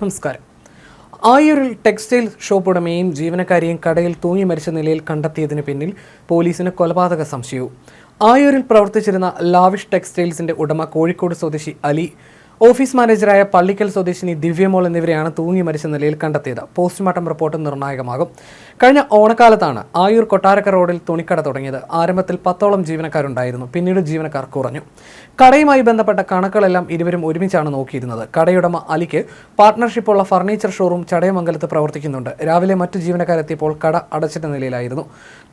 നമസ്കാരം. ആയൂരിൽ textile shop ഉടമയും ജീവനക്കാരിയും കടയിൽ തൂങ്ങി മരിച്ച നിലയിൽ കണ്ടെത്തിയതിന് പിന്നിൽ പോലീസിന് കൊലപാതക സംശയവും. ആയൂരിൽ പ്രവർത്തിച്ചിരുന്ന ലാവിഷ് ടെക്സ്റ്റൈൽസിന്റെ ഉടമ കോഴിക്കോട് സ്വദേശി അലി ഓഫീസ് മാനേജറായ പള്ളിക്കൽ സ്വദേശിനി ദിവ്യമോൾ എന്നിവരെയാണ് തൂങ്ങി മരിച്ച നിലയിൽ കണ്ടെത്തിയത്. പോസ്റ്റ്മോർട്ടം റിപ്പോർട്ട് നിർണായകമാകും. കഴിഞ്ഞ ഓണക്കാലത്താണ് ആയൂർ കൊട്ടാരക്ക റോഡിൽ തുണിക്കട തുടങ്ങിയത്. ആരംഭത്തിൽ പത്തോളം ജീവനക്കാരുണ്ടായിരുന്നു. പിന്നീട് ജീവനക്കാർ കുറഞ്ഞു. കടയുമായി ബന്ധപ്പെട്ട കണക്കുകളെല്ലാം ഇരുവരും ഒരുമിച്ചാണ് നോക്കിയിരുന്നത്. കടയുടമ അലിക്ക് പാർട്ട്ണർഷിപ്പുള്ള ഫർണിച്ചർ ഷോറൂം ചടയമംഗലത്ത് പ്രവർത്തിക്കുന്നുണ്ട്. രാവിലെ മറ്റു ജീവനക്കാരെത്തിയപ്പോൾ കട അടച്ചിട്ട നിലയിലായിരുന്നു.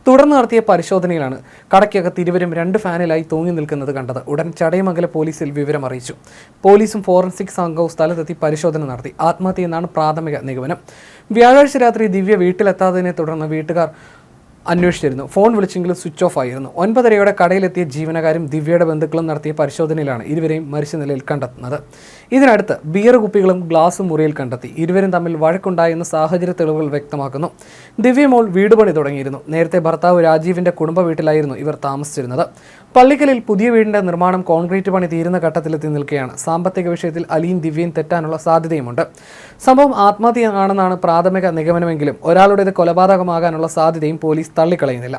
തുടർന്ന് നടത്തിയ പരിശോധനയിലാണ് കടയ്ക്കകത്ത് ഇരുവരും രണ്ട് ഫാനിലായി തൂങ്ങി നിൽക്കുന്നത് കണ്ടത്. ഉടൻ ചടയമംഗല പോലീസിൽ വിവരം അറിയിച്ചു. പോലീസും ഫോറൻസിക് സംഘവും സ്ഥലത്തെത്തി പരിശോധന നടത്തി. ആത്മഹത്യ എന്നാണ് പ്രാഥമിക നിഗമനം. വ്യാഴാഴ്ച രാത്രി ദിവ്യ വീട്ടിലെത്താത്തതിനെ തുടർന്ന് വീട്ടുകാർ അന്വേഷിച്ചിരുന്നു. ഫോൺ വിളിച്ചെങ്കിലും സ്വിച്ച് ഓഫ് ആയിരുന്നു. ഒൻപതരയോടെ കടയിലെത്തിയ ജീവനക്കാരും ദിവ്യയുടെ ബന്ധുക്കളും നടത്തിയ പരിശോധനയിലാണ് ഇരുവരെയും മരിച്ച നിലയിൽ കണ്ടെത്തുന്നത്. ഇതിനടുത്ത് ബിയർ കുപ്പികളും ഗ്ലാസും മുറിയിൽ കണ്ടെത്തി. ഇരുവരും തമ്മിൽ വഴക്കുണ്ടായെന്ന സാഹചര്യ തെളിവുകൾ വ്യക്തമാക്കുന്നു. ദിവ്യമോൾ വീട് പണി തുടങ്ങിയിരുന്നു. നേരത്തെ ഭർത്താവ് രാജീവിന്റെ കുടുംബ വീട്ടിലായിരുന്നു ഇവർ താമസിച്ചിരുന്നത്. പള്ളിക്കലിൽ പുതിയ വീടിന്റെ നിർമ്മാണം കോൺക്രീറ്റ് പണി തീരുന്ന ഘട്ടത്തിലെത്തി നിൽക്കുകയാണ് സാമ്പത്തിക വിഷയത്തിൽ അലിയും ദിവ്യയും തെറ്റാനുള്ള സാധ്യതയുമുണ്ട്. സംഭവം ആത്മഹത്യ ആണെന്നാണ് പ്രാഥമിക നിഗമനമെങ്കിലും ഒരാളുടേത് കൊലപാതകമാകാനുള്ള സാധ്യതയും പോലീസ് തള്ളിക്കളയുന്നില്ല.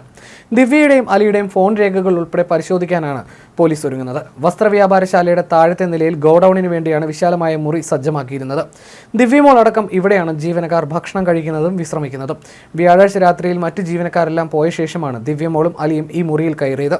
ദിവ്യയുടെയും അലിയുടെയും ഫോൺ രേഖകൾ ഉൾപ്പെടെ പരിശോധിക്കാനാണ് പോലീസ് ഒരുങ്ങുന്നത്. വസ്ത്രവ്യാപാരശാലയുടെ താഴത്തെ നിലയിൽ ഗോഡൌണിന് വേണ്ടിയാണ് വിശാലമായ മുറി സജ്ജമാക്കിയിരുന്നത്. ദിവ്യമോൾ അടക്കം ഇവിടെയാണ് ജീവനക്കാർ ഭക്ഷണം കഴിക്കുന്നതും വിശ്രമിക്കുന്നതും. വ്യാഴാഴ്ച രാത്രിയിൽ മറ്റ് ജീവനക്കാരെല്ലാം പോയ ശേഷമാണ് ദിവ്യമോളും അലിയും ഈ മുറിയിൽ കയറിയത്.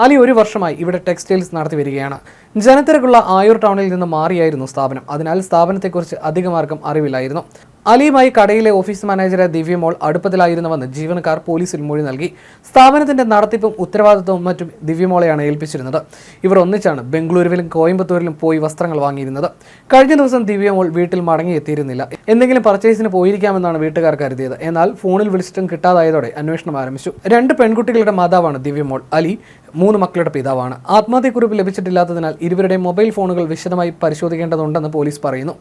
അലി ഒരു വർഷമായി ഇവിടെ ടെക്സ്റ്റൈൽസ് നടത്തി വരികയാണ്. ജനത്തിരക്കുള്ള ആയൂർ ടൗണിൽ നിന്ന് മാറിയായിരുന്നു സ്ഥാപനം. അതിനാൽ സ്ഥാപനത്തെക്കുറിച്ച് അധികമാർക്കും അറിവില്ലായിരുന്നു. അലിയുമായി കടയിലെ ഓഫീസ് മാനേജറെ ദിവ്യമോൾ അടുപ്പത്തിലായിരുന്നുവെന്ന് ജീവനക്കാർ പോലീസിൽ മൊഴി നൽകി. സ്ഥാപനത്തിന്റെ നടത്തിപ്പും ഉത്തരവാദിത്വവും മറ്റും ദിവ്യമോളെയാണ് ഏൽപ്പിച്ചിരുന്നത്. ഇവർ ഒന്നിച്ചാണ് ബംഗളൂരുവിലും കോയമ്പത്തൂരിലും പോയി വസ്ത്രങ്ങൾ വാങ്ങിയിരുന്നത്. കഴിഞ്ഞ ദിവസം ദിവ്യമോൾ വീട്ടിൽ മടങ്ങിയെത്തിയിരുന്നില്ല. എന്തെങ്കിലും പർച്ചേസിന് പോയിരിക്കാമെന്നാണ് വീട്ടുകാർ കരുതിയത്. എന്നാൽ ഫോണിൽ വിളിച്ചിട്ടും കിട്ടാതായതോടെ അന്വേഷണം ആരംഭിച്ചു. രണ്ട് പെൺകുട്ടികളുടെ മാതാവാണ് ദിവ്യമോൾ അലി മൂന്ന് മക്കളുടെ പിതാവാണ്. ആത്മഹത്യക്കുറിപ്പ് ലഭിച്ചിട്ടില്ലാത്തതിനാൽ ഇരുവരുടെയും മൊബൈൽ ഫോണുകൾ വിശദമായി പരിശോധിക്കേണ്ടതുണ്ടെന്ന് പോലീസ് പറയുന്നു.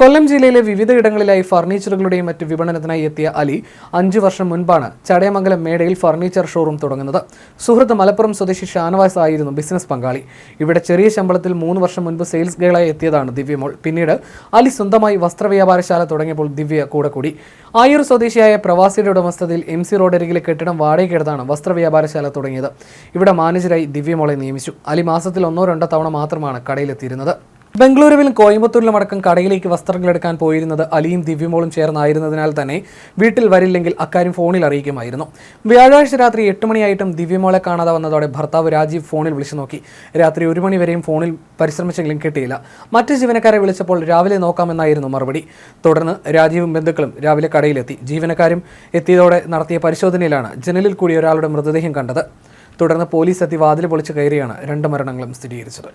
കൊല്ലം ജില്ലയിലെ വിവിധ ഇടങ്ങളിലായി ഫർണിച്ചറുകളുടെയും മറ്റ് വിപണനത്തിനായി എത്തിയ അലി അഞ്ചു വർഷം മുൻപാണ് ചടയമംഗലം മേടയിൽ ഫർണിച്ചർ ഷോറൂം തുടങ്ങുന്നത്. സുഹൃത്ത് മലപ്പുറം സ്വദേശി ഷാനവാസ് ആയിരുന്നു ബിസിനസ് പങ്കാളി. ഇവിടെ ചെറിയ ശമ്പളത്തിൽ മൂന്ന് വർഷം മുൻപ് സെയിൽസ് ഗേളായി എത്തിയതാണ് ദിവ്യമോൾ. പിന്നീട് അലി സ്വന്തമായി വസ്ത്രവ്യാപാരശാല തുടങ്ങിയപ്പോൾ ദിവ്യ കൂടെ കൂടി. ആയൂർ സ്വദേശിയായ പ്രവാസിയുടെ ഉടമസ്ഥതയിൽ എം സി റോഡരികിലെ കെട്ടിടം വാടകയ്ക്കെടുത്താണ് വസ്ത്രവ്യാപാരശാല തുടങ്ങിയത്. ഇവിടെ മാനേജരായി ദിവ്യമോളെ നിയമിച്ചു. അലി മാസത്തിൽ ഒന്നോ രണ്ടോ തവണ മാത്രമാണ് കടയിലെത്തിയിരുന്നത്. ബംഗളൂരുവിലും കോയമ്പത്തൂരിലും അടക്കം കടയിലേക്ക് വസ്ത്രങ്ങൾ എടുക്കാൻ പോയിരുന്നത് അലിയും ദിവ്യമോളും ചേർന്നായിരുന്നതിനാൽ തന്നെ വീട്ടിൽ വരില്ലെങ്കിൽ അക്കാര്യം ഫോണിൽ അറിയിക്കുമായിരുന്നു. വ്യാഴാഴ്ച രാത്രി എട്ട് മണിയായിട്ടും ദിവ്യമോളെ കാണാതെ വന്നതോടെ ഭർത്താവ് രാജീവ് ഫോണിൽ വിളിച്ചു നോക്കി. രാത്രി ഒരു മണിവരെയും ഫോണിൽ പരിശ്രമിച്ചെങ്കിലും കിട്ടിയില്ല. മറ്റ് ജീവനക്കാരെ വിളിച്ചപ്പോൾ രാവിലെ നോക്കാമെന്നായിരുന്നു മറുപടി. തുടർന്ന് രാജീവും ബന്ധുക്കളും രാവിലെ കടയിലെത്തി. ജീവനക്കാരും എത്തിയതോടെ നടത്തിയ പരിശോധനയിലാണ് ജനലിൽ കൂടി ഒരാളുടെ മൃതദേഹം കണ്ടത്. തുടർന്ന് പോലീസ് എത്തി വാതിൽ പൊളിച്ച് കയറിയാണ് രണ്ട് മരണങ്ങളും സ്ഥിരീകരിച്ചത്.